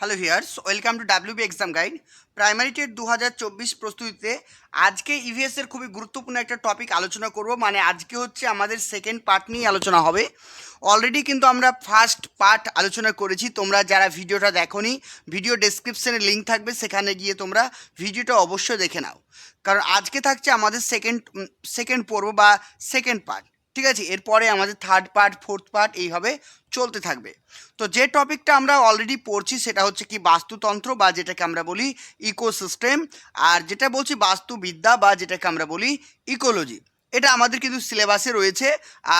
Hello here's welcome to WB exam guide primary TET দু হাজার চব্বিশ প্রস্তুতিতে আজকে ইভিএস এর খুবই গুরুত্বপূর্ণ একটা টপিক আলোচনা করব। মানে আজকে হচ্ছে আমাদের সেকেন্ড পার্ট নিয়ে আলোচনা হবে। অলরেডি কিন্তু আমরা ফার্স্ট পার্ট আলোচনা করেছি। তোমরা যারা ভিডিওটা দেখোনি ভিডিও ডেসক্রিপশনে লিঙ্ক থাকবে। সেখানে গিয়ে তোমরা ভিডিওটা অবশ্যই দেখে নাও। কারণ আজকে থাকছে আমাদের সেকেন্ড সেকেন্ড পর্ব বা সেকেন্ড পার্ট ঠিক আছে? এরপরে আমাদের থার্ড পার্ট ফোর্থ পার্ট এইভাবে চলতে থাকবে। তো যে টপিকটা আমরা অলরেডি পড়ছি সেটা হচ্ছে কি বাস্তুতন্ত্র বা যেটাকে আমরা বলি ইকোসিস্টেম আর যেটা বলছি বাস্তুবিদ্যা বা যেটাকে আমরা বলি ইকোলজি এটা আমাদের কিন্তু সিলেবাসে রয়েছে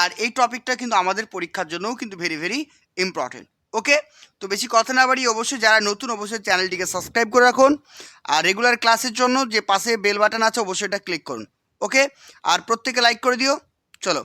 আর এই টপিকটা কিন্তু আমাদের পরীক্ষার জন্যও কিন্তু ভেরি ভেরি ইম্পর্টেন্ট ওকে? তো বেশি কথা না বাড়ি অবশ্যই যারা নতুন অবশ্যই চ্যানেলটিকে সাবস্ক্রাইব করে রাখুন আর রেগুলার ক্লাসের জন্য যে পাশে বেল বাটন আছে অবশ্যই এটা ক্লিক করুন। ওকে? আর প্রত্যেকে লাইক করে দিও। চলো।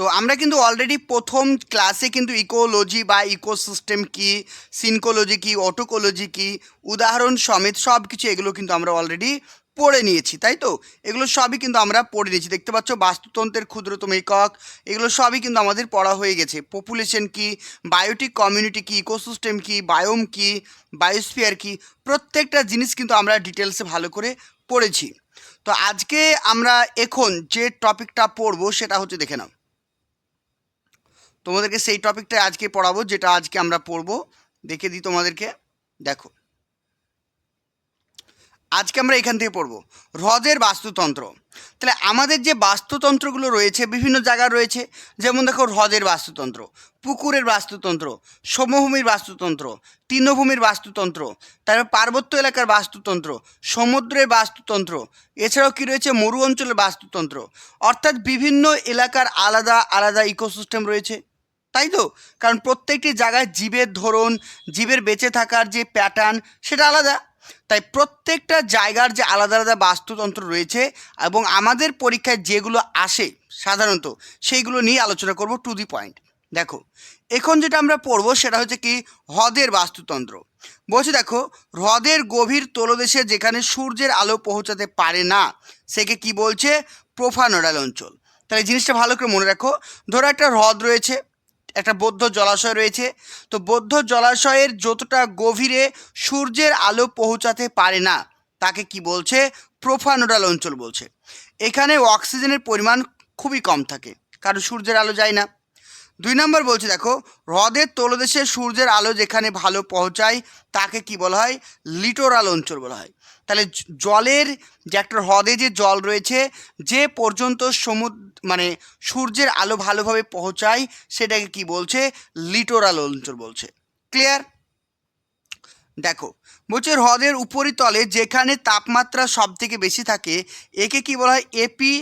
তো আমরা কিন্তু অলরেডি প্রথম ক্লাসে কিন্তু ইকোলজি বা ইকোসিস্টেম কি সিনকোলজি কি অটোকোলজি কি, উদাহরণ সমেত সব কিছু এগুলো কিন্তু আমরা অলরেডি পড়ে নিয়েছি, তাই তো? এগুলো সবই কিন্তু আমরা পড়ে নিয়েছি। দেখতে পাচ্ছ বাস্তুতন্ত্রের ক্ষুদ্রতম একক, এগুলো সবই কিন্তু আমাদের পড়া হয়ে গেছে। পপুলেশন কি বায়োটিক কমিউনিটি কি ইকোসিস্টেম কি বায়োম কি বায়োস্ফিয়ার কি, প্রত্যেকটা জিনিস কিন্তু আমরা ডিটেলসে ভালো করে পড়েছি। তো আজকে আমরা এখন যে টপিকটা পড়ব সেটা হচ্ছে দেখে নাও। তোমাদেরকে সেই টপিকটাই আজকে পড়াবো, যেটা আজকে আমরা পড়ব। দেখে দিই তোমাদেরকে। দেখো। আজকে আমরা এখান থেকে পড়ব। হ্রদের বাস্তুতন্ত্র। তাহলে আমাদের যে বাস্তুতন্ত্রগুলো রয়েছে, বিভিন্ন জায়গায় রয়েছে, যেমন দেখো হ্রদের বাস্তুতন্ত্র, পুকুরের বাস্তুতন্ত্র, সমভূমির বাস্তুতন্ত্র, তৃণভূমির বাস্তুতন্ত্র, তারপর পার্বত্য এলাকার বাস্তুতন্ত্র, সমুদ্রের বাস্তুতন্ত্র, এছাড়াও কী রয়েছে? মরু অঞ্চলের বাস্তুতন্ত্র। অর্থাৎ বিভিন্ন এলাকার আলাদা আলাদা ইকোসিস্টেম রয়েছে। তাই তো? কারণ প্রত্যেকটি জায়গায় জীবের ধরন, জীবের বেঁচে থাকার যে প্যাটার্ন সেটা আলাদা। তাই প্রত্যেকটা জায়গার যে আলাদা আলাদা বাস্তুতন্ত্র রয়েছে এবং আমাদের পরীক্ষায় যেগুলো আসে সাধারণত, সেইগুলো নিয়ে আলোচনা করব টু দি পয়েন্ট দেখো, এখন যেটা আমরা পড়ব সেটা হচ্ছে কি হ্রদের বাস্তুতন্ত্র। বলছে দেখো, হ্রদের গভীর তলদেশে যেখানে সূর্যের আলো পৌঁছাতে পারে না, সেকে কি বলছে? প্রোফানোডাল অঞ্চল। তাহলে জিনিসটা ভালো করে মনে রাখো। ধরো একটা হ্রদ রয়েছে একটা বৌদ্ধ জলাশয় রয়েছে। তো বৌদ্ধ জলাশয়ের যতটা গভীরে সূর্যের আলো পৌঁছাতে পারে না, তাকে কি বলছে? প্রোফানোডাল অঞ্চল বলছে। এখানে অক্সিজেনের পরিমাণ খুবই কম থাকে, কারণ সূর্যের আলো যায় না। দুই নম্বর বলছে, দেখো, হ্রদের তলদেশে সূর্যের আলো যেখানে ভালো পৌঁছায়, তাকে কি বলা হয়? লিটোরাল অঞ্চল বলা হয়। তাহলে জলের যে একটা হ্রদে যে জল রয়েছে, যে পর্যন্ত সমুদ্র মানে সূর্যের আলো ভালোভাবে পৌঁছায়, সেটাকে কি বলছে? লিটোরাল অঞ্চল বলছে। ক্লিয়ার? দেখো, বলছে হ্রদের উপরিতলে যেখানে তাপমাত্রা সব থেকে বেশি থাকে, একে কি বলা হয়? এপি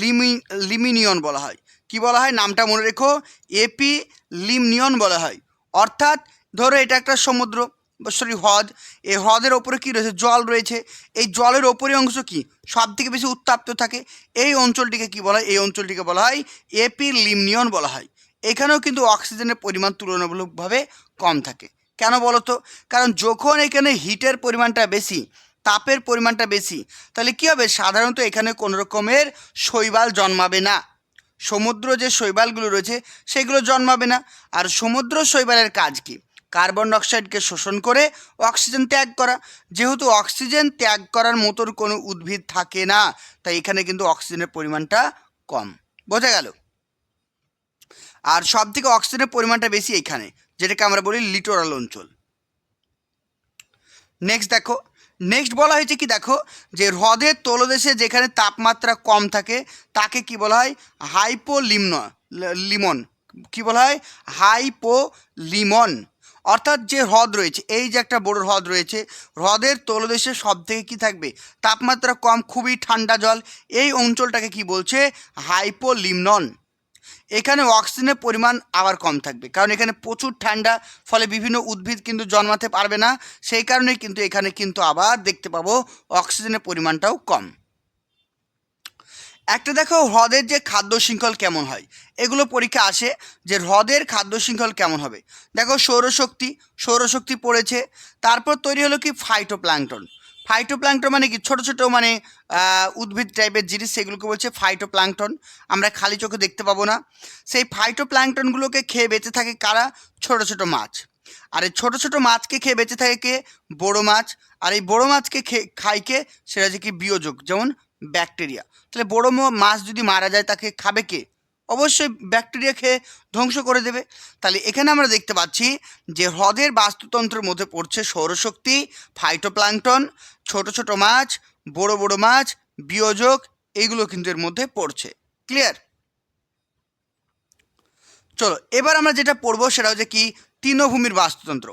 লিমি লিমিনিয়ন বলা হয়। কি বলা হয়? নামটা মনে রেখো। এপি লিমনিয়ন বলা হয়। অর্থাৎ ধরো এটা একটা সমুদ্র, সরি হ্রদ। এই হ্রদের ওপরে কী রয়েছে? জল রয়েছে। এই জলের ওপরের অংশ কি? সব থেকে বেশি উত্তাপ্ত থাকে। এই অঞ্চলটিকে কি বলা হয়? এই অঞ্চলটিকে বলা হয় এপি লিমনিয়ন বলা হয়। এখানেও কিন্তু অক্সিজেনের পরিমাণ তুলনামূলকভাবে কম থাকে। কেন বলো তো? কারণ যখন এখানে হিটের পরিমাণটা বেশি, তাপের পরিমাণটা বেশি, তাহলে কী হবে? সাধারণত এখানে কোনো রকমের শৈবাল জন্মাবে না। সমুদ্র যে শৈবালগুলো রয়েছে, সেগুলো জন্মাবে না। আর সমুদ্র শৈবালের কাজ কি? কার্বন ডাইঅক্সাইডকে শোষণ করে অক্সিজেন ত্যাগ করা। যেহেতু অক্সিজেন ত্যাগ করার মতোর কোনো উদ্ভিদ থাকে না, তাই এখানে কিন্তু অক্সিজেনের পরিমাণটা কম। বোঝা গেল? আর সব থেকে অক্সিজেনের পরিমাণটা বেশি এখানে, যেটাকে আমরা বলি লিটোরাল অঞ্চল। নেক্সট দেখো নেক্সট বলা হয়েছে কি দেখো, যে হ্রদের তলদেশে যেখানে তাপমাত্রা কম থাকে, তাকে কি বলা হয়? হাইপো লিমন কি বলা হয়? হাইপো লিমন অর্থাৎ যে হ্রদ রয়েছে, এই যে একটা বড় হ্রদ রয়েছে, হ্রদের তলদেশে সব থেকে কী থাকবে? তাপমাত্রা কম, খুবই ঠান্ডা জল। এই অঞ্চলটাকে কি বলছে? হাইপো লিমনন এখানে অক্সিজেনের পরিমাণ আবার কম থাকবে। কারণ এখানে প্রচুর ঠান্ডা, ফলে বিভিন্ন উদ্ভিদ কিন্তু জন্মাতে পারবে না। সেই কারণে কিন্তু এখানে কিন্তু আবার দেখতে পাবো অক্সিজেনের পরিমাণটাও কম। একটা দেখো, হ্রদের যে খাদ্য শৃঙ্খল কেমন হয়? এগুলো পরীক্ষা আসে যে হ্রদের খাদ্য শৃঙ্খল কেমন হবে। দেখো সৌরশক্তি সৌরশক্তি পড়েছে। তারপর তৈরি হলো কি ফাইটোপ্ল্যাঙ্কটন ফাইটোপ্ল্যাঙ্কটন মানে কি? ছোট ছোট মানে উদ্ভিদ টাইপের জিনিস সেগুলোকে বলছে ফাইটোপ্ল্যাঙ্কটন আমরা খালি চোখে দেখতে পাবো না। সেই ফাইটোপ্ল্যাঙ্কটনগুলোকে খেয়ে বেঁচে থাকে কারা? ছোট ছোট মাছ। আর এই ছোটো ছোটো মাছকে খেয়ে বেঁচে থাকে কে? বড়ো মাছ। আর এই বড়ো মাছকে খেয়ে খায় কে? সেটা হচ্ছে কি বিয়োজক, যেমন ব্যাকটেরিয়া। তাহলে বড়ো মাছ যদি মারা যায়, তাকে খাবে কে? অবশ্যই ব্যাকটেরিয়া খেয়ে ধ্বংস করে দেবে। তাহলে এখানে আমরা দেখতে পাচ্ছি যে হ্রদের বাস্তুতন্ত্রের মধ্যে পড়ছে সৌরশক্তি ফাইটোপ্লাঙ্কটন ছোট ছোট মাছ, বড় বড় মাছ, বিয়োজক এইগুলো কিন্তু এর মধ্যে পড়ছে। ক্লিয়ার চলো, এবার আমরা যেটা পড়ব সেটা হচ্ছে কি, তৃণভূমির বাস্তুতন্ত্র।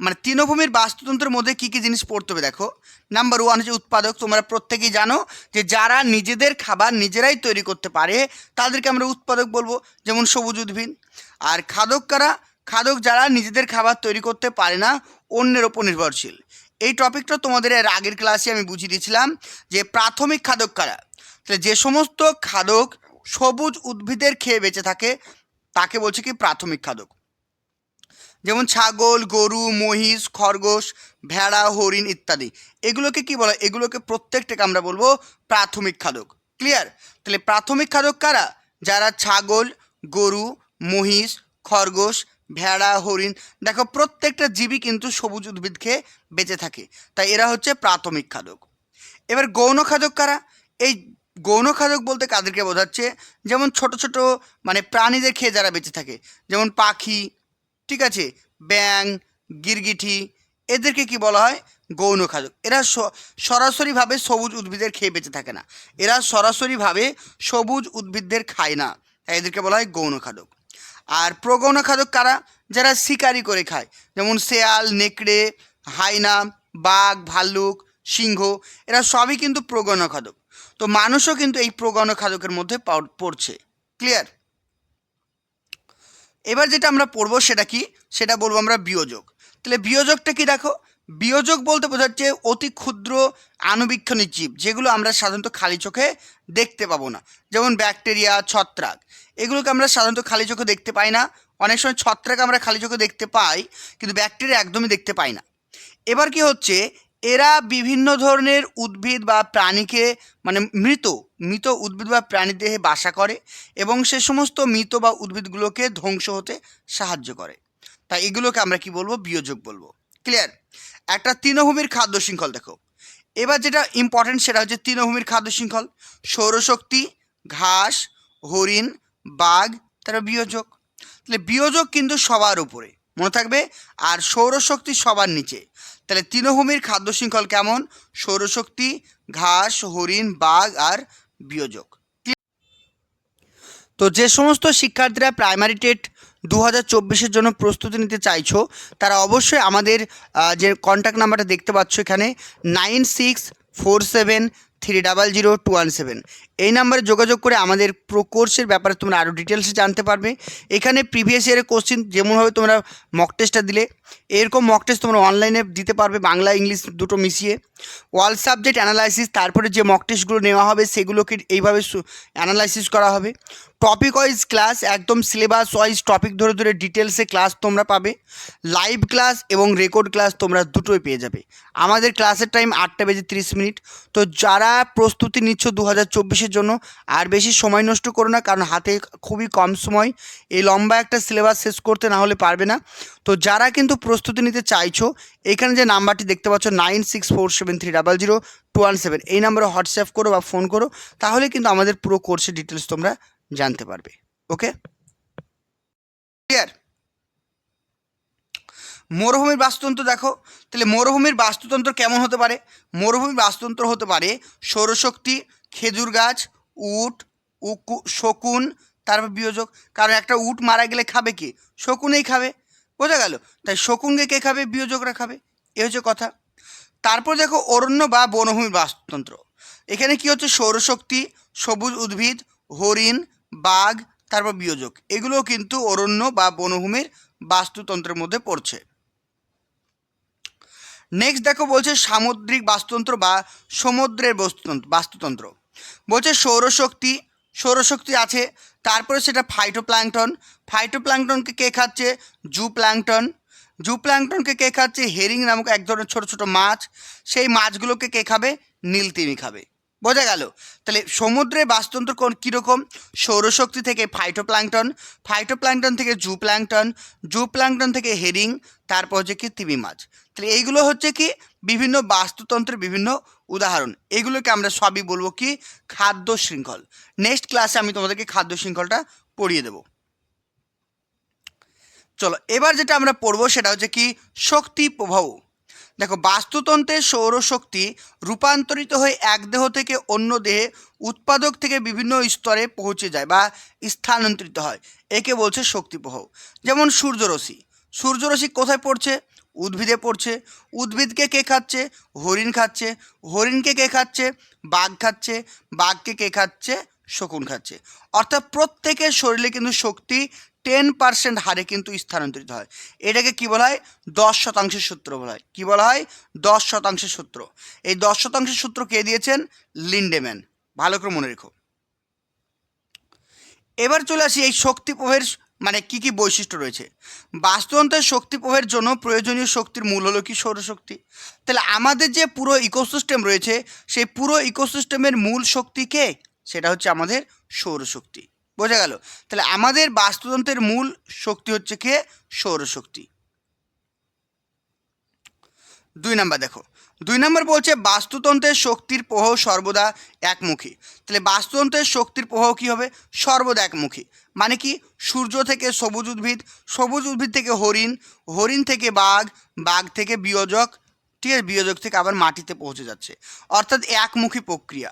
মানে তৃণভূমির বাস্তুতন্ত্রের মধ্যে কী কী জিনিস পড়তে হবে দেখো? নাম্বার ওয়ান হচ্ছে উৎপাদক, তোমরা প্রত্যেকেই জানো যে যারা নিজেদের খাবার নিজেরাই তৈরি করতে পারে, তাদেরকে আমরা উৎপাদক বলব, যেমন সবুজ উদ্ভিদ। আর খাদক কারা? খাদক যারা নিজেদের খাবার তৈরি করতে পারে না, অন্যের ওপর নির্ভরশীল। এই টপিকটা তোমাদের এর আগের ক্লাসে আমি বুঝিয়ে দিয়েছিলাম যে প্রাথমিক খাদক কারা? তাহলে যে সমস্ত খাদক সবুজ উদ্ভিদের খেয়ে বেঁচে থাকে, তাকে বলছে কি প্রাথমিক খাদক। যেমন ছাগল, গরু, মহিষ, খরগোশ, ভেড়া, হরিণ ইত্যাদি। এগুলোকে কি বলা? এগুলোকে প্রত্যেকটাকে আমরা বলব প্রাথমিক খাদক। ক্লিয়ার তাহলে প্রাথমিক খাদক কারা? যারা ছাগল, গরু, মহিষ, খরগোশ, ভেড়া, হরিণ, দেখো প্রত্যেকটা জীবই কিন্তু সবুজ উদ্ভিদ খেয়ে বেঁচে থাকে। তাই এরা হচ্ছে প্রাথমিক খাদক। এবার গৌণ খাদক কারা? এই গৌণ খাদক বলতে কাদেরকে বোঝাচ্ছে? যেমন ছোট ছোট মানে প্রাণীদের খেয়ে যারা বেঁচে থাকে। যেমন পাখি ঠিক আছে? ব্যাং গিরগিটি এদেরকে কি বলা হয়? গৌণ খাদক এরা সরাসরিভাবে সবুজ উদ্ভিদের খেয়ে বেঁচে থাকে না। এরা সরাসরিভাবে সবুজ উদ্ভিদদের খায় না। এদেরকে বলা হয় গৌণ খাদক। আর প্রগৌণ খাদক কারা? যারা শিকারি করে খায়। যেমন শেয়াল, নেকড়ে, হাইনা, বাঘ, ভাল্লুক, সিংহ, এরা সবই কিন্তু প্রগৌণ খাদক। তো মানুষও কিন্তু এই প্রগৌণ খাদকের মধ্যে পড়ছে। ক্লিয়ার? এবার যেটা আমরা পড়ব সেটা কি? সেটা বলব আমরা বিয়োজক। তাহলে বিয়োজকটা কি দেখো? বিয়োজক বলতে বোঝাচ্ছে অতি ক্ষুদ্র আণুবীক্ষণিক জীব, যেগুলো আমরা সাধারণত খালি চোখে দেখতে পাবো না। যেমন ব্যাকটেরিয়া, ছত্রাক। এগুলোকে আমরা সাধারণত খালি চোখে দেখতে পাই না। অনেক সময় ছত্রাক আমরা খালি চোখে দেখতে পাই, কিন্তু ব্যাকটেরিয়া একদমই দেখতে পাই না। এবার কি হচ্ছে? এরা বিভিন্ন ধরনের উদ্ভিদ বা প্রাণীকে মানে মৃত মৃত উদ্ভিদ বা প্রাণী দেহে বাসা করে এবং সে সমস্ত মৃত বা উদ্ভিদগুলোকে ধ্বংস হতে সাহায্য করে। তাই এগুলোকে আমরা কি বলব? বিয়োজক বলব। ক্লিয়ার? একটা তৃণভূমির খাদ্য শৃঙ্খল দেখো। এবার যেটা ইম্পর্টেন্ট সেটা হচ্ছে তৃণভূমির খাদ্য শৃঙ্খল। সৌরশক্তি, ঘাস, হরিণ, বাঘ, তারা বিয়োজক। তাহলে বিয়োজক কিন্তু সবার উপরে। মনে থাকবে? আর সৌরশক্তি সবার নিচে। তাহলে তৃণভূমির খাদ্য শৃঙ্খল কেমন? সৌরশক্তি, ঘাস, হরিণ, বাঘ আর বিয়োজক। তো যে সমস্ত শিক্ষার্থীরা প্রাইমারি টেট দু হাজার জন্য প্রস্তুতি নিতে চাইছো, তারা অবশ্যই আমাদের যে কন্ট্যাক্ট নাম্বারটা দেখতে পাচ্ছ এখানে nine six four seven three double zero two one seven এই নাম্বারে যোগাযোগ করে আমাদের প্রো কোর্সের ব্যাপারে তোমরা আরও ডিটেলসে জানতে পারবে। এখানে প্রিভিয়াস ইয়ারের কোশ্চেন যেমনভাবে তোমরা মক টেস্টটা দিলে। এরকম মক টেস্ট তোমরা অনলাইনে দিতে পারবে, বাংলা, ইংলিশ দুটো মিশিয়ে। ওয়াল সাবজেক্ট অ্যানালাইসিস তারপরে যে মক টেস্টগুলো নেওয়া হবে, সেগুলোকে এইভাবে অ্যানালাইসিস করা হবে। টপিক ওয়াইজ ক্লাস একদম সিলেবাস ওয়াইজ টপিক ধরে ধরে ডিটেলসে ক্লাস তোমরা পাবে। লাইভ ক্লাস এবং রেকর্ড ক্লাস তোমরা দুটোই পেয়ে যাবে। আমাদের ক্লাসের টাইম আটটা বেজে তিরিশ মিনিট। তো যারা প্রস্তুতি নিচ্ছ দু হাজার চব্বিশের জন্য আর বেশি সময় নষ্ট করো না, কারণ হাতে খুবই কম সময়। এই লম্বা একটা সিলেবাস শেষ করতে না হলে পারবে না। তো যারা কিন্তু প্রস্তুতি নিতে চাইছো, এখানে যে নাম্বারটি দেখতে পাচ্ছ, nine six four seven three double zero two one seven. এই নাম্বারে হোয়াটসঅ্যাপ করো বা ফোন করো, তাহলে কিন্তু আমাদের পুরো কোর্সের ডিটেলস তোমরা জানতে পারবে। ওকে? ক্লিয়ার মরুভূমির বাস্তুতন্ত্র দেখো। তাহলে মরুভূমির বাস্তুতন্ত্র কেমন হতে পারে? মরুভূমির বাস্তুতন্ত্র হতে পারে সৌরশক্তি খেজুর গাছ, উট, উকু, শকুন, তারপর বিয়োজক। কারণ একটা উট মারা গেলে খাবে কি? শকুনেই খাবে। বোঝা গেল? তাই শকুনকে কে খাবে? বিয়োজকরা খাবে। এ হচ্ছে কথা। তারপর দেখো অরণ্য বা বনভূমির বাস্তুতন্ত্র। এখানে কি হচ্ছে? সৌরশক্তি, সবুজ উদ্ভিদ, হরিণ, বাঘ, তারপর বিয়োজক। এগুলোও কিন্তু অরণ্য বা বনভূমির বাস্তুতন্ত্রের মধ্যে পড়ছে। নেক্সট দেখো বলছে সামুদ্রিক বাস্তুতন্ত্র বা সমুদ্রের বস্তুতন্ত্র, বাস্তুতন্ত্র। বলছে সৌরশক্তি সৌরশক্তি আছে, তারপরে সেটা ফাইটোপ্ল্যাংটন ফাইটোপ্ল্যাংটনকে কে খাচ্ছে? জু প্ল্যাংটন জু প্লাংটনকে কে খাচ্ছে? হেরিং নামক এক ধরনের ছোটো ছোটো মাছ। সেই মাছগুলোকে কে খাবে? নীলতিমি খাবে। বোঝা গেল। তাহলে সমুদ্রে বাস্তুতন্ত্র কোন কীরকম? সৌরশক্তি থেকে ফাইটোপ্ল্যাঙ্কটন ফাইটোপ্ল্যাঙ্কটন থেকে জু প্ল্যাঙ্কটন জু প্ল্যাঙ্কটন থেকে হেরিং, তারপর হচ্ছে কি তিমি মাছ তাহলে এইগুলো হচ্ছে কি বিভিন্ন বাস্তুতন্ত্রের বিভিন্ন উদাহরণ। এগুলোকে আমরা সবই বলব কি খাদ্য শৃঙ্খল। নেক্সট ক্লাসে আমি তোমাদেরকে খাদ্য শৃঙ্খলটা পড়িয়ে দেবো। চলো, এবার যেটা আমরা পড়ব সেটা হচ্ছে কি শক্তি প্রবাহ। দেখো, বাস্তুতন্ত্রের সৌরশক্তি রূপান্তরিত হয়ে এক দেহ থেকে অন্য দেহে উৎপাদক থেকে বিভিন্ন স্তরে পৌঁছে যায় বা স্থানান্তরিত হয়। একে বলছে শক্তি যেমন সূর্যরশ্মি। সূর্যরশ্মি কোথায় পড়ছে? উদ্ভিদে পড়ছে। উদ্ভিদকে কে খাচ্ছে? হরিণ খাচ্ছে। হরিণকে কে খাচ্ছে? বাঘ খাচ্ছে। বাঘকে কে খাচ্ছে? শকুন খাচ্ছে। অর্থাৎ প্রত্যেকের শরীরে কিন্তু শক্তি টেন পার্সেন্ট হারে কিন্তু স্থানান্তরিত হয়। এটাকে কি বলা হয়? দশ শতাংশের সূত্র বলা হয়। কি বলা হয়? দশ শতাংশের সূত্র। এই দশ শতাংশের সূত্র কে দিয়েছেন? লিন্ডেম্যান। ভালো করে মনে রেখো। এবার চলে আসি এই শক্তি প্রবাহের মানে কি কি বৈশিষ্ট্য রয়েছে? বাস্তুতন্ত্রের শক্তি প্রবাহের জন্য প্রয়োজনীয় শক্তির মূল হলো কি সৌরশক্তি? তাহলে আমাদের যে পুরো ইকোসিস্টেম রয়েছে, সেই পুরো ইকোসিস্টেমের মূল শক্তি কে? সেটা হচ্ছে আমাদের সৌরশক্তি। বোঝা গেল। তাহলে আমাদের বাস্তুতন্ত্রের মূল শক্তি হচ্ছে কে? সৌরশক্তি। দুই নাম্বার দেখো। দুই নম্বর বলছে বাস্তুতন্ত্রের শক্তির প্রবাহ সর্বদা একমুখী। তাহলে বাস্তুতন্ত্রের শক্তির প্রবাহ কী হবে? সর্বদা একমুখী। মানে কি? সূর্য থেকে সবুজ উদ্ভিদ সবুজ উদ্ভিদ থেকে হরিণ হরিণ থেকে বাঘ বাঘ থেকে বিয়োজক, ঠিক আছে? বিয়োজক থেকে আবার মাটিতে পৌঁছে যাচ্ছে। অর্থাৎ একমুখী প্রক্রিয়া।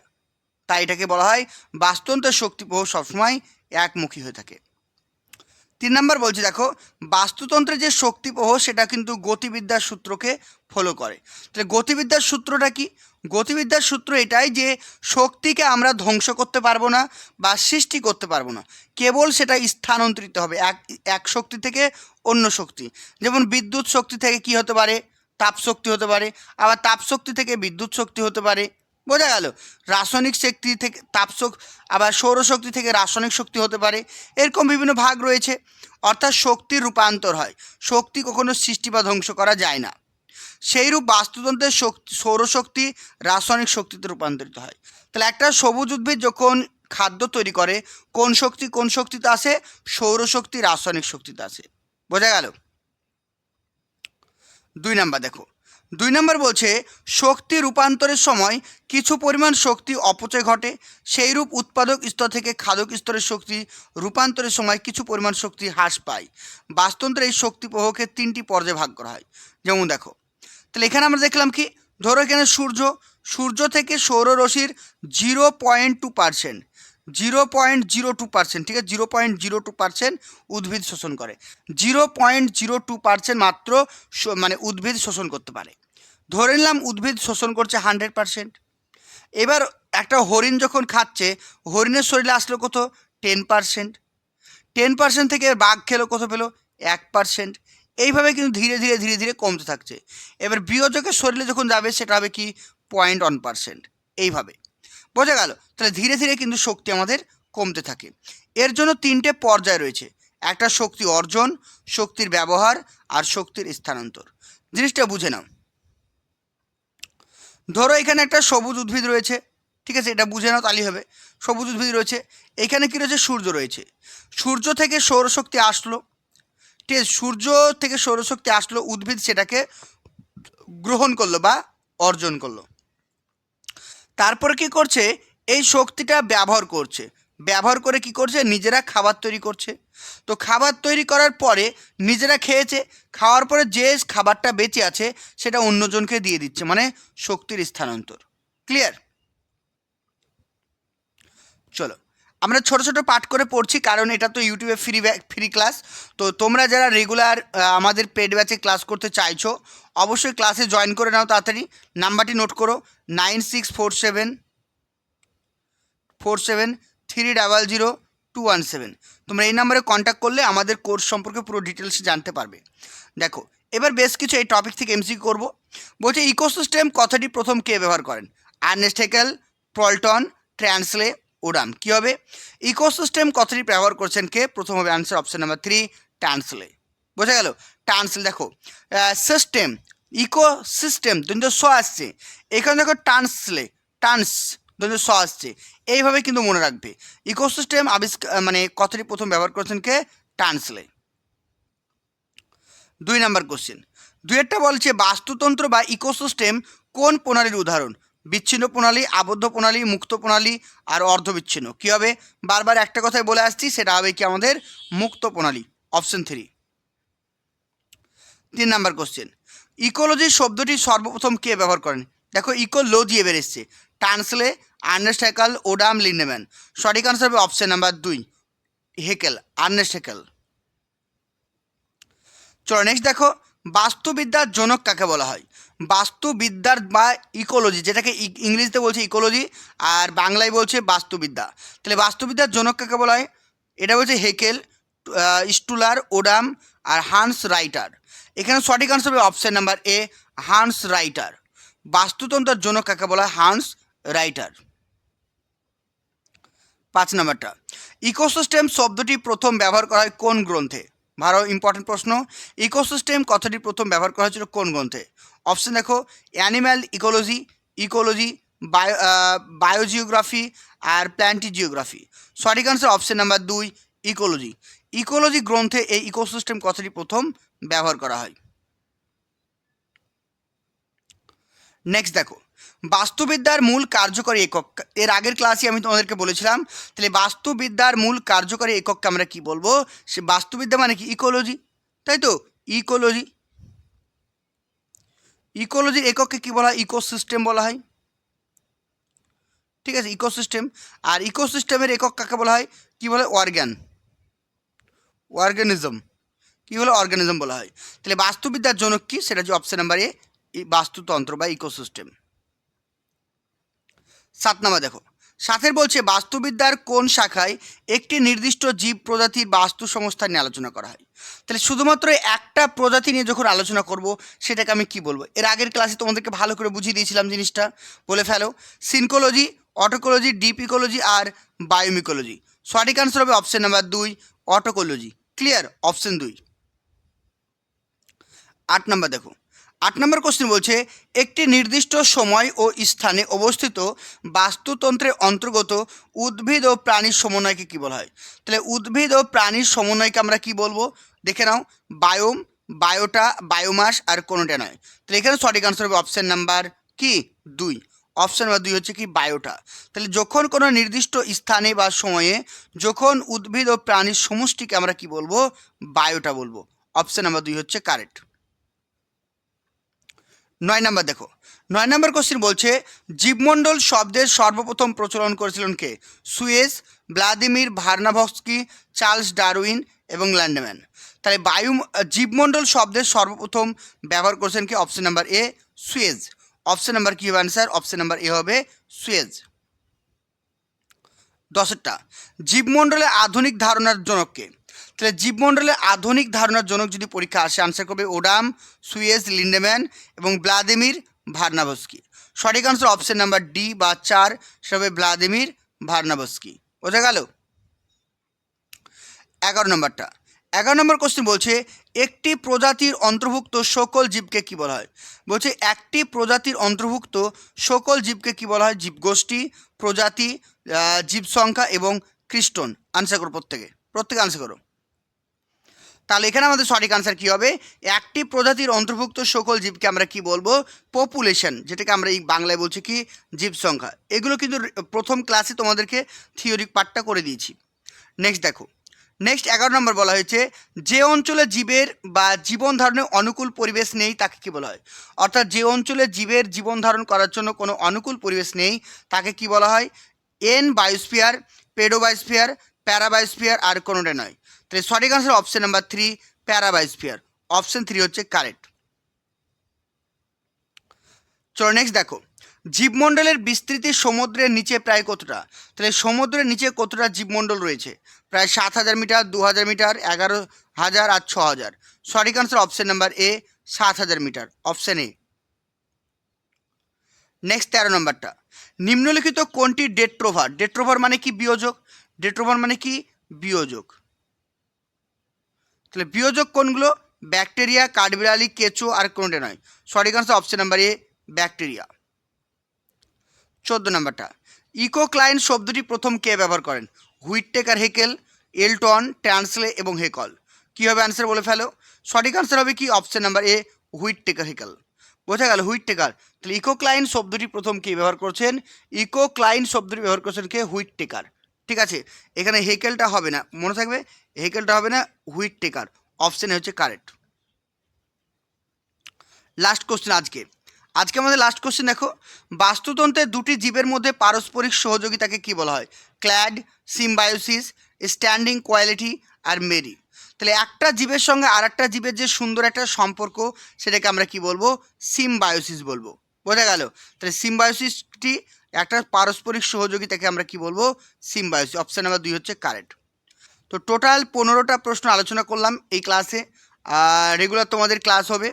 তাই এটাকে বলা হয় বাস্তুতন্ত্রের শক্তি সবসময় একমুখী হয়ে থাকে। তিন নম্বর বলছি, দেখো, বাস্তুতন্ত্রের যে শক্তি সেটা কিন্তু গতিবিদ্যার সূত্রকে ফলো করে। তাহলে গতিবিদ্যার সূত্রটা কি? গতিবিদ্যার সূত্র এটাই যে শক্তিকে আমরা ধ্বংস করতে পারব না বা সৃষ্টি করতে পারব না। কেবল সেটা স্থানান্তরিত হবে, এক এক শক্তি থেকে অন্য শক্তি। যেমন বিদ্যুৎ শক্তি থেকে কি হতে পারে? তাপ শক্তি হতে পারে। আবার তাপ শক্তি থেকে বিদ্যুৎ শক্তি হতে পারে। বোঝা গেল, রাসায়নিক শক্তি থেকে, তাপশক, আবার সৌরশক্তি থেকে রাসায়নিক শক্তি হতে পারে। এরকম বিভিন্ন ভাগ রয়েছে, অর্থাৎ শক্তির রূপান্তর হয়। শক্তি কখনো সৃষ্টি বা ধ্বংস করা যায় না। সেইরূপ বাস্তুতন্ত্রের শক্তি, সৌরশক্তি রাসায়নিক শক্তিতে রূপান্তরিত হয়। তাহলে একটা সবুজ উদ্ভিদ যখন খাদ্য তৈরি করে, কোন শক্তি কোন শক্তিতে আসে? সৌরশক্তি রাসায়নিক শক্তিতে আসে। বোঝা গেল? দুই নাম্বার দেখো দুই নম্বর বলছে, শক্তি রূপান্তরের সময় কিছু পরিমাণ শক্তি অপচয় ঘটে, সেইরূপ উৎপাদক স্তর থেকে খাদক স্তরের শক্তি রূপান্তরের সময় কিছু পরিমাণ শক্তি হ্রাস পায়। বাস্তুতন্ত্রে এই শক্তি প্রবাহকে তিনটি পর্যায়ে ভাগ করা হয়। যেমন দেখো, তাহলে এখানে আমরা দেখলাম কি, ধরো এখানে সূর্য সূর্য থেকে সৌররশ্মির zero point two percent zero point zero two percent ঠিক আছে? Zero point zero two percent উদ্ভিদ শোষণ করে। Zero point zero two percent মাত্র মানে উদ্ভিদ শোষণ করতে পারে। ধরে নিলাম উদ্ভিদ শোষণ করছে হান্ড্রেড পার্সেন্ট। এবার একটা হরিণ যখন খাচ্ছে, হরিণের শরীরে আসলো কত? Ten percent. টেন পার্সেন্ট থেকে বাঘ খেলো কত পেল? এক পার্সেন্ট। এইভাবে কিন্তু ধীরে ধীরে ধীরে ধীরে কমতে থাকছে। এবার বিয়োজকের শরীরে যখন যাবে, সেটা হবে কি? Point one percent. এইভাবে। বোঝা গেল? তাহলে ধীরে ধীরে কিন্তু শক্তি আমাদের কমতে থাকে। এর জন্য তিনটে পর্যায় রয়েছে। একটা শক্তি অর্জন, শক্তির ব্যবহার আর শক্তির স্থানান্তর। জিনিসটা বুঝে নাও। ধরো এখানে একটা সবুজ উদ্ভিদ রয়েছে, ঠিক আছে, এটা বুঝে নাও তাহলেই হবে। সবুজ উদ্ভিদ রয়েছে, এখানে কী রয়েছে? সূর্য রয়েছে। সূর্য থেকে সৌরশক্তি আসলো, ঠিক আছে, সূর্য থেকে সৌরশক্তি আসলো, উদ্ভিদ সেটাকে গ্রহণ করল বা অর্জন করল। তারপর কি করছে? এই শক্তিটা ব্যবহার করছে। ব্যবহার করে কি করছে? নিজেরা খাবার তৈরি করছে। তো খাবার তৈরি করার পরে নিজেরা খেয়েছে, খাওয়ার পরে যে খাবারটা বেঁচে আছে, সেটা অন্যজনকে দিয়ে দিচ্ছে মানে শক্তির স্থানান্তর। ক্লিয়ার চলো, আমরা ছোট ছোট পাঠ করে পড়ছি, কারণ এটা তো ইউটিউবে ফ্রি ফ্রি ক্লাস তো তোমরা যারা রেগুলার আমাদের পেড ব্যাচে ক্লাস করতে চাইছো, অবশ্যই ক্লাসে জয়েন করে নাও তাড়াতাড়ি। নাম্বারটি নোট করো nine six four seven four seven three double zero two one seven তোমরা এই নাম্বারে কন্ট্যাক্ট করলে আমাদের কোর্স সম্পর্কে পুরো ডিটেলস জানতে পারবে। দেখো, এবার বেশ কিছু এই টপিক থেকে এমসি করব। বলছে ইকোসিস্টেম কথাটি প্রথম কে ব্যবহার করেন? আর্নেস্ট হেকেল ট্রান্সলে ওডাম কী হবে? ইকোসিস্টেম কথাটি ব্যবহার করছেন কে? প্রথম হবে answer option number three Tansley বোঝা গেল? ট্রান্সলে দেখো সিস্টেম ইকো সিস্টেম দুটো স আসছে। এখানে দেখো ট্রান্সলে টান্স দুটো স আসছে। এইভাবে কিন্তু মনে রাখবে। ইকোসিস্টেম আবিষ্কার মানে কথাটি প্রথম ব্যবহার করেছেন কে? টানসলে দুই নাম্বার কোশ্চেন দুয়েরটা বলছে, বাস্তুতন্ত্র বা ইকোসিস্টেম কোন প্রণালীর উদাহরণ? বিচ্ছিন্ন প্রণালী, আবদ্ধ প্রণালী, মুক্ত প্রণালী আর অর্ধবিচ্ছিন্ন। কী হবে? বারবার একটা কথাই বলে আসছি, সেটা হবে কি আমাদের? মুক্ত প্রণালী। অপশন থ্রি তিন নাম্বার কোশ্চেন ইকোলজি শব্দটি সর্বপ্রথম কে ব্যবহার করেন? দেখো, ইকোলজি এবার এসছে। Tansley Ernst Haeckel, Odum Lindeman. সঠিক আনসার হবে অপশন নাম্বার দুই, হেকেল, আর্নেস্ট হেকেল। চলো নেক্সট দেখো, বাস্তুবিদ্যার জনক কাকে বলা হয়? বাস্তুবিদ্যার বা ইকোলজি যেটাকে ই- ইংরেজিতে বলছে ইকোলজি আর বাংলায় বলছে বাস্তুবিদ্যা। তাহলে বাস্তুবিদ্যার জনক কাকে বলা হয়? এটা বলছে হেকেল স্টুলার, ওডাম, আর হান্স রাইটার। এখানে সঠিক আনসার হবে option number A Hans Reiter. বাস্তুতন্ত্রের জনক কাকে বলা হয়? Hans Reiter. পাঁচ নাম্বারটা, ইকোসিস্টেম শব্দটি প্রথম ব্যবহার করা হয় কোন গ্রন্থে? ভালো ইম্পর্টেন্ট প্রশ্ন। ইকোসিস্টেম কথাটি প্রথম ব্যবহার করা হয়েছিল কোন গ্রন্থে? অপশন দেখো animal ecology ecology bio biogeography আর প্ল্যান্টি জিওগ্রাফি সঠিক আনসার অপশন নাম্বার দুই ইকোলজি ইকোলজি গ্রন্থে এই ইকোসিস্টেম কথাটি প্রথম ব্যবহার করা হয়। নেক্সট দেখো বাস্তুবিদ্যার মূল কার্যকরী একক। এর আগের ক্লাসে আমি তোমাদেরকে বলেছিলাম, তাহলে বাস্তুবিদ্যার মূল কার্যকরী একককে আমরা কি বলব? সে বাস্তুবিদ্যা মানে কি? ইকোলজি তাই তো? ইকোলজি ইকোলজির একককে কি বলা হয়? ইকোসিস্টেম বলা হয়। ঠিক আছে ইকোসিস্টেম আর ইকোসিস্টেমের একক কাকে বলা হয়? কি বলে? Organ organism. কী হলো অর্গানিজম বলা হয়। তাহলে বাস্তুবিদ্যার জনক কি? সেটা হচ্ছে অপশন নাম্বার এ বাস্তুতন্ত্র বা ইকোসিস্টেম সাত নাম্বার দেখো। সাথের বলছে, বাস্তুবিদ্যার কোন শাখায় একটি নির্দিষ্ট জীব প্রজাতির বাস্তু সংস্থা নিয়ে আলোচনা করা হয়? তাহলে শুধুমাত্র একটা প্রজাতি নিয়ে যখন আলোচনা করব, সেটাকে আমি কি বলব? এর আগের ক্লাসে তোমাদেরকে ভালো করে বুঝিয়ে দিয়েছিলাম জিনিসটা। বলে ফেলো, সিনকোলজি, অটোকোলজি ডিপ ইকোলজি আর বায়োমিকোলজি। সঠিক আনসার হবে অপশন নাম্বার দুই, অটোকোলজি। ক্লিয়ার অপশন দুই। আট নাম্বার দেখো। আট নম্বর কোশ্চেন বলছে, একটি নির্দিষ্ট সময় ও স্থানে অবস্থিত বাস্তুতন্ত্রের অন্তর্গত উদ্ভিদ ও প্রাণীর সমন্বয়কে কী বলা হয়? তাহলে উদ্ভিদ ও প্রাণীর সমন্বয়কে আমরা কি বলব? দেখে নাও, বায়োম, বায়োটা, বায়োমাস আর কোনোটা নয়। তাহলে এখানে সঠিক আনসার হবে অপশন নাম্বার কি? দুই। অপশান নাম্বার দুই হচ্ছে কি? বায়োটা। তাহলে যখন কোনো নির্দিষ্ট স্থানে বা সময়ে যখন উদ্ভিদ ও প্রাণীর সমষ্টিকে আমরা কি বলব? বায়োটা বলব। অপশান নাম্বার দুই হচ্ছে কারেক্ট নয় নাম্বার দেখো। নয় নাম্বার কোশ্চেন বলছে, জীবমণ্ডল শব্দের সর্বপ্রথম প্রচলন করেছিলেন কে? Suess, Vladimir Vernadsky, Charles Darwin এবং ল্যান্ডম্যান। তাহলে বায়ু, জীবমণ্ডল শব্দের সর্বপ্রথম ব্যবহার করেছেন কি? Option number A Suess. Option number কি হবে অ্যান্সার অপশন নাম্বার এ হবে সুয়েজ। দশেরটা জীবমণ্ডলের আধুনিক ধারণার জনককে তাহলে জীবমণ্ডলের আধুনিক ধারণার জনক যদি পরীক্ষা আসে আনসার করবে ওডাম, সুয়েজ, লিন্ডেম্যান এবং ভ্লাদিমির ভার্নাভস্কি। সঠিক আনসার অপশন নাম্বার ডি বা চার, সেটা হবে ভ্লাদিমির ভার্নাভস্কি। বোঝা গেল? এগারো নম্বরটা। এগারো নম্বর কোশ্চেন বলছে, একটি প্রজাতির অন্তর্ভুক্ত সকল জীবকে কি বলা হয়? বলছে, একটি প্রজাতির অন্তর্ভুক্ত সকল জীবকে কি বলা হয়? জীবগোষ্ঠী, প্রজাতি জীব সংখ্যা এবং খ্রিস্টন আনসার করো প্রত্যেকে। প্রত্যেকে আনসার করো। তাহলে এখানে আমাদের সঠিক আনসার কী হবে? একটি প্রজাতির অন্তর্ভুক্ত সকল জীবকে আমরা কি বলব? পপুলেশন যেটাকে আমরা এই বাংলায় বলছি কি? জীব সংখ্যা। এগুলো কিন্তু প্রথম ক্লাসে তোমাদেরকে থিওরিক পার্টটা করে দিয়েছি। নেক্সট দেখো। নেক্সট এগারো নম্বর বলা হয়েছে, যে অঞ্চলে জীবের বা জীবন ধারণের অনুকূল পরিবেশ নেই, তাকে কি বলা হয়? অর্থাৎ যে অঞ্চলে জীবের জীবন ধারণ করার জন্য কোনো অনুকূল পরিবেশ নেই, তাকে কি বলা হয়? এন বায়োস্ফিয়ার পেডোবায়োস্ফিয়ার প্যারাবায়োস্ফিয়ার আর কোনোটা নয়। তাহলে সঠিক answer option number three parabiosphere. Option three হচ্ছে কারেক্ট চলো নেক্সট দেখো। জীবমণ্ডলের বিস্তৃতি সমুদ্রের নিচে প্রায় কতটা? তাহলে সমুদ্রের নিচে কতটা জীবমণ্ডল রয়েছে? প্রায় সাত হাজার মিটার, দু হাজার মিটার, এগারো হাজার আর ছ হাজার। সঠিক আনসার অপশন নাম্বার এ সাত হাজার মিটার। অপশন এ নেক্সট তেরো নম্বরটা। নিম্নলিখিত কোনটি ডেট্রোভার? ডেট্রোভার মানে কি বিয়োজক? ডেট্রোভার মানে কি? বিয়োজক। তাহলে বিয়োজক কোনগুলো? ব্যাকটেরিয়া, কাঠবিড়ালি, কেঁচো আর কোনটা নয়। সঠিক answer option number A bacteria. চোদ্দ নাম্বারটা। ইকোক্লাইন শব্দটি প্রথম কে ব্যবহার করেন? হুইটটেকার হেকেল, এলটন ট্রান্সলে এবং হেকল। কী হবে অ্যান্সার বলে ফেলো? সঠিক আনসার হবে কি? Option number A Whittaker Haeckel. বোঝা গেল হুইটটেকার। তাহলে ইকোক্লাইন শব্দটি প্রথম কে ব্যবহার করছেন? ইকোক্লাইন শব্দটি ব্যবহার করছেন কে? হুইটটেকার। ঠিক আছে? এখানে হেকেলটা হবে না। মনে থাকবে? হেকেলটা হবে না হুইট টেকার। অপশানে হচ্ছে কারেক্ট। লাস্ট কোশ্চেন আজকে। আজকে আমাদের লাস্ট কোশ্চেন দেখো। বাস্তুতন্ত্রের দুটি জীবের মধ্যে পারস্পরিক সহযোগিতাকে কি বলা হয়? ক্ল্যাড, সিম্বায়োসিস, স্ট্যান্ডিং কোয়ালিটি আর মেরি। তাহলে একটা জীবের সঙ্গে আর একটা জীবের যে সুন্দর একটা সম্পর্ক, সেটাকে আমরা কি বলব? সিম্বায়োসিস বলব। বোঝা গেল? তাহলে সিম্বায়োসিসটি একটা পারস্পরিক সহযোগিতাকে আমরা কি বলব? সিম্বায়োসিস অপশান নাম্বার দুই হচ্ছে কারেক্ট তো টোটাল পনেরোটা প্রশ্ন আলোচনা করলাম এই ক্লাসে রেগুলার তোমাদের ক্লাস হবে।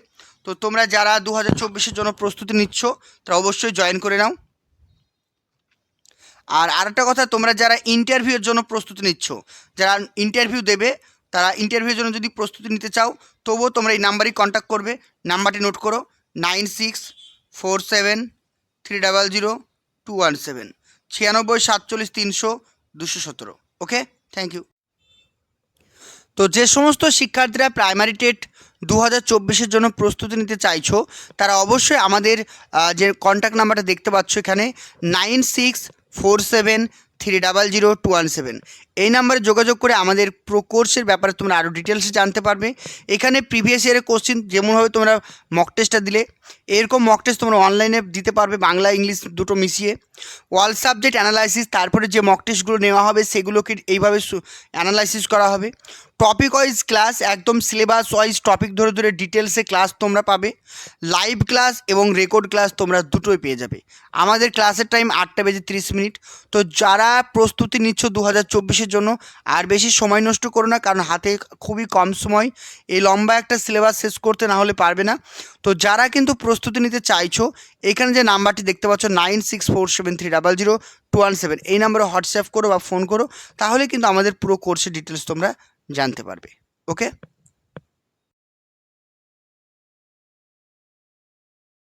তো তোমরা যারা দু হাজার চব্বিশের জন্য প্রস্তুতি নিচ্ছ, তারা অবশ্যই জয়েন করে নাও। আর আরেকটা কথা, তোমরা যারা ইন্টারভিউয়ের জন্য প্রস্তুতি নিচ্ছ, যারা ইন্টারভিউ দেবে, তারা ইন্টারভিউর জন্য যদি প্রস্তুতি নিতে চাও, তবুও তোমরা এই নাম্বারই কন্ট্যাক্ট করবে। নাম্বারটি নোট করো nine six four seven three double zero two one seven ছিয়ানব্বই, সাতচল্লিশ, তিনশো, দুশো সতেরো। ওকে থ্যাংক ইউ তো যে সমস্ত শিক্ষার্থীরা প্রাইমারি টেট দু হাজার চব্বিশের জন্য প্রস্তুতি নিতে চাইছো, তারা অবশ্যই আমাদের যে কন্ট্যাক্ট নাম্বারটা দেখতে পাচ্ছ এখানে nine six four seven three double zero two one seven এই নাম্বারে যোগাযোগ করে আমাদের প্রো কোর্সের ব্যাপারে তোমরা আরও ডিটেলসে জানতে পারবে। এখানে প্রিভিয়াস ইয়ারের কোশ্চিন যেমনভাবে তোমরা মক টেস্টটা দিলে, এরকম মক টেস্ট তোমরা অনলাইনে দিতে পারবে, বাংলা, ইংলিশ দুটো মিশিয়ে। ওয়াল সাবজেক্ট অ্যানালাইসিস তারপরে যে মক টেস্টগুলো নেওয়া হবে, সেগুলোকে এইভাবে অ্যানালাইসিস করা হবে। টপিক ওয়াইজ ক্লাস একদম সিলেবাস ওয়াইজ টপিক ধরে ধরে ডিটেলসে ক্লাস তোমরা পাবে। লাইভ ক্লাস এবং রেকর্ড ক্লাস তোমরা দুটোই পেয়ে যাবে। আমাদের ক্লাসের টাইম আটটা বেজে তিরিশ মিনিট। তো যারা প্রস্তুতি নিচ্ছ দু হাজার চব্বিশ চব্বিশের জন্য আর বেশি সময় নষ্ট করো না, কারণ হাতে খুবই কম সময়। এই লম্বা একটা সিলেবাস শেষ করতে না হলে পারবে না। তো যারা কিন্তু প্রস্তুতি নিতে চাইছো, এখানে যে নাম্বারটি দেখতে পাচ্ছ nine six four seven three double zero two one seven এই নাম্বারে হোয়াটসঅ্যাপ করো বা ফোন করো, তাহলে কিন্তু আমাদের পুরো কোর্সের ডিটেলস তোমরা জানতে পারবে। ওকে